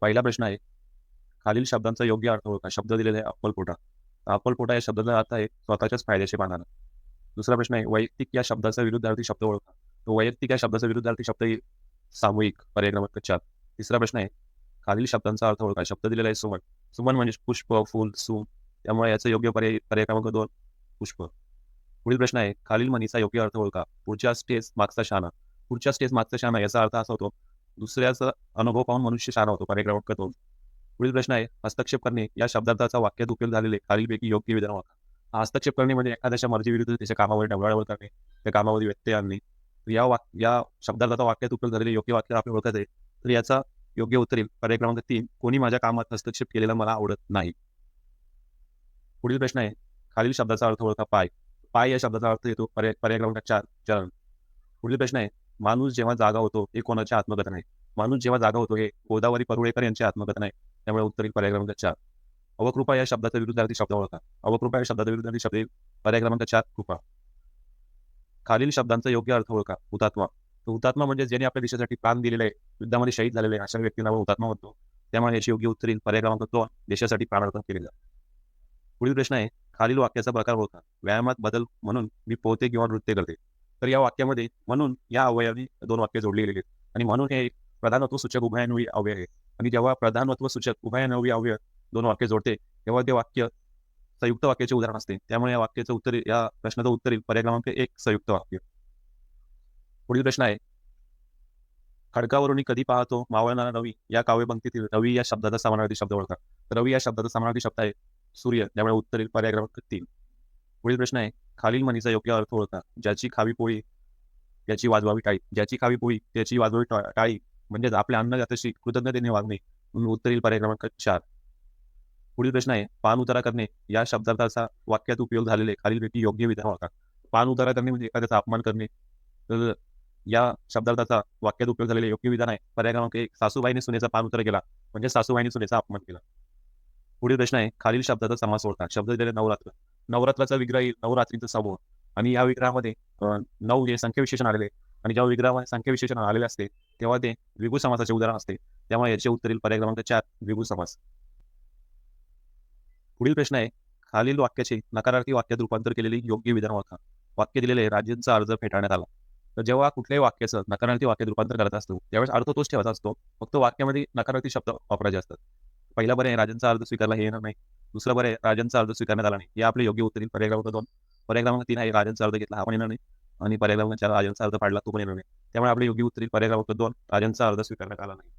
पहिला प्रश्न आहे खालील शब्दांचा योग्य अर्थ ओळखा. शब्द दिलेले आहे अक्कलपोटा अक्कलपोटा या शब्दाचा अर्थ आहे स्वतःच्याच फायद्याचे पाहणार दुसरा प्रश्न आहे वैयक्तिक या शब्दाचा विरुद्धार्थी शब्द ओळखा. तो वैयक्तिक या शब्दाचा विरुद्धार्थी शब्द येईल सामूहिक पर्याय क्रमांक चार. तिसरा प्रश्न आहे खालील शब्दांचा अर्थ ओळखा. शब्द दिलेला आहे सुमन सुमन म्हणजे पुष्प फुल सुम. त्यामुळे याचा योग्य पर्याय पर्याय क्रमांक दोन पुष्प. पुढील प्रश्न आहे खालील म्हणीचा योग्य अर्थ ओळखा. पुढच्या स्टेज मागचा शाना पुढच्या स्टेज मागचा शाना याचा अर्थ असा होतो दुसऱ्याचा अनुभव पाहून मनुष्य शाणा होतो. पर्याय क्रमांक पुढील प्रश्न आहे हस्तक्षेप करणे या शब्दार्थाचा वाक्यात उपयोग झालेले खालीलपैकी योग्य विधान ओळखा हस्तक्षेप करणे म्हणजे एखाद्याच्या मर्जीविरुद्ध त्याच्या कामावर डबळावर करणे त्या कामामध्ये व्यत्यय आणणे. या वाक या शब्दार्थाचा वाक्यात उपयोग झालेले योग्य वाक्य आपल्याला ओळखत आहे. तर याचा योग्य उत्तर येईल पर्याय क्रमांक तीन कोणी माझ्या कामात हस्तक्षेप केलेला मला आवडत नाही. पुढील प्रश्न आहे खालील शब्दाचा अर्थ ओळखा पाय. पाय या शब्दाचा अर्थ येतो पर्याय पर्याय क्रमांक चार चरण. पुढील प्रश्न आहे माणूस जेव्हा जागा होतो हे कोणाच्या आत्मकथन आहे माणूस जेव्हा जागा होतो हे गोदावरी परुळेकर यांचे आत्मकथन आहे त्यामुळे उत्तरी पर्याय क्रमांक चार. अवकृपा या शब्दाचा विरुद्धार्थी शब्द ओळखा. अवकृपा या शब्दाचा विरुद्धार्थी शब्द पर्याय क्रमांक चार कृपा. खालील शब्दांचा योग्य अर्थ ओळखा. हुतात्मा. हुतात्मा म्हणजे ज्याने आपल्या देशासाठी प्राण दिलेले आहे युद्धामध्ये शहीद झालेले अशा व्यक्तींना हुतात्मा म्हणतो. त्यामुळे याची योग्य उत्तर पर्याय क्रमांक दोन देशासाठी प्राणार्पण केले जाते. पुढील प्रश्न आहे खालील वाक्याचा प्रकार ओळखा. व्यायामात बदल म्हणून मी पोहते किंवा नृत्य करते. तर या वाक्यामध्ये म्हणून या अवयवाने दोन वाक्य जोडली गेलेली आहेत. आणि म्हणून हे एक प्रधानत्व सूचक उभयान्वयी अव्यय आहे. आणि जेव्हा प्रधानत्व सूचक उभयान्वयी अव्यय दोन वाक्य जोडते तेव्हा ते वाक्य संयुक्त वाक्याचे उदाहरण असते. त्यामुळे या वाक्याचं उत्तर या प्रश्नाचं उत्तर पर्याय क्रमांक एक संयुक्त वाक्य. पुढील प्रश्न आहे. खडकावरून कधी पाहतो मावळणारा रवी या काव्यपंक्तीतील रवी या शब्दाचा समानार्थी शब्द ओळखा. तर रवी या शब्दाचा समानार्थी शब्द आहे सूर्य. त्यामुळे उत्तरील पर्याय क्रमांक तीन. पुढील प्रश्न आहे खालील म्हणीचा योग्य अर्थ ओळखा. ज्याची खावी पोळी याची वाजवावी टाळी. ज्याची खावी पोळी त्याची वाजवावी टाळी म्हणजेच आपल्या अन्नदात्याशी कृतज्ञतेने वागणे म्हणून उत्तर येईल पर्याय क्रमांक चार. पुढील प्रश्न आहे पान उतारा करणे या शब्दार्थाचा वाक्यात उपयोग झालेले खालीलपैकी योग्य विधान ओळखा. पान उतारा करणे म्हणजे एखाद्याचा अपमान करणे. तर या शब्दार्थाचा वाक्यात उपयोग झालेले योग्य विधान आहे. पर्याय क्रमांक एक सासूबाईने सुनेचा पान उतारा केला म्हणजे सासूबाईने सुनेचा अपमान केला. पुढील प्रश्न आहे खालील शब्दाचा समास ओळखा. शब्द दिलेले नवरात्र. नवरात्राचा विग्रह येईल नवरात्रीचा समूह आणि या विग्रहामध्ये नऊ जे संख्या विशेषण आलेले आणि जेव्हा विग्रहामध्ये संख्या विशेषण आलेले असते तेव्हा ते विगू समासाचे उदाहरण असते. त्यामुळे याचे उत्तर येईल पर्याय क्रमांक चार विगू समास. पुढील प्रश्न आहे खालील वाक्याचे नकारार्थी वाक्यात रूपांतर केलेले योग्य विधान ओळखा. वाक्य दिलेले राजेंचा अर्ज फेटाळण्यात आला. तर जेव्हा कुठल्याही वाक्याचं नकारार्थी वाक्यात रूपांतर करत असतो त्यावेळेस अर्थ तोच ठेवायचा असतो फक्त वाक्यामध्ये नकारार्थी शब्द वापरायचे असतात. पहिला पर्याय राजांचा अर्ज स्वीकारला हे येणार नाही. दुसरं बरे राजांचा अर्ज स्वीकारण्यात आला नाही. हे आपले योग्य उत्तर येईल. पर्याय क्रमांक दोन. पर्याय क्रमांक तीन आहे राजांचा अर्ज घेतला हा पण येणार नाही. आणि पर्याय क्रमांक चार राजांचा अर्ज पाडला तो पण येणार नाही. त्यामुळे आपले योग्य उत्तर येईल. पर्याय क्रमांक दोन राजांचा अर्ज स्वीकारण्यात आला नाही.